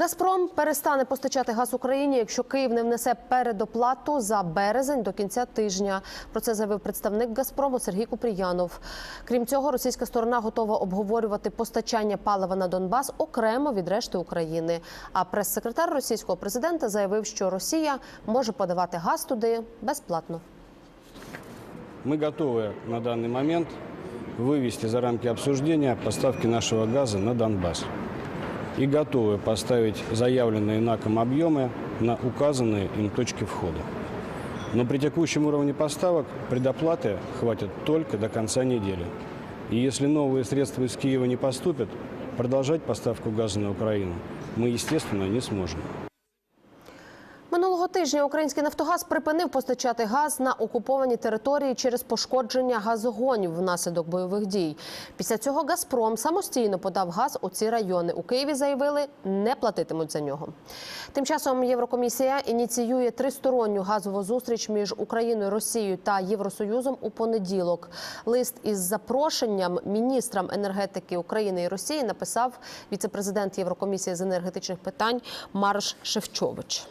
Газпром перестане постачати газ Україні, якщо Київ не внесе передоплату за березень до кінця тижня. Про це заявив представник Газпрому Сергій Купріянов. Крім цього, російська сторона готова обговорювати постачання палива на Донбас окремо від решти України. А прес-секретар російського президента заявив, що Росія може подавати газ туди безплатно. Мы готовы на данный момент вывести за рамки обсуждения поставки нашего газа на Донбасс. И готовы поставить заявленные НАКом объемы на указанные им точки входа. Но при текущем уровне поставок предоплаты хватит только до конца недели. И если новые средства из Киева не поступят, продолжать поставку газа на Украину мы, естественно, не сможем. Минулого тижня український Нафтогаз припинив постачати газ на окуповані території через пошкодження газогонів внаслідок бойових дій. Після цього Газпром самостійно подав газ у ці райони. У Києві заявили, не платитимуть за нього. Тим часом Єврокомісія ініціює тристоронню газову зустріч між Україною, Росією та Євросоюзом у понеділок. Лист із запрошенням міністрам енергетики України і Росії написав віцепрезидент Єврокомісії з енергетичних питань Марш Шевчович.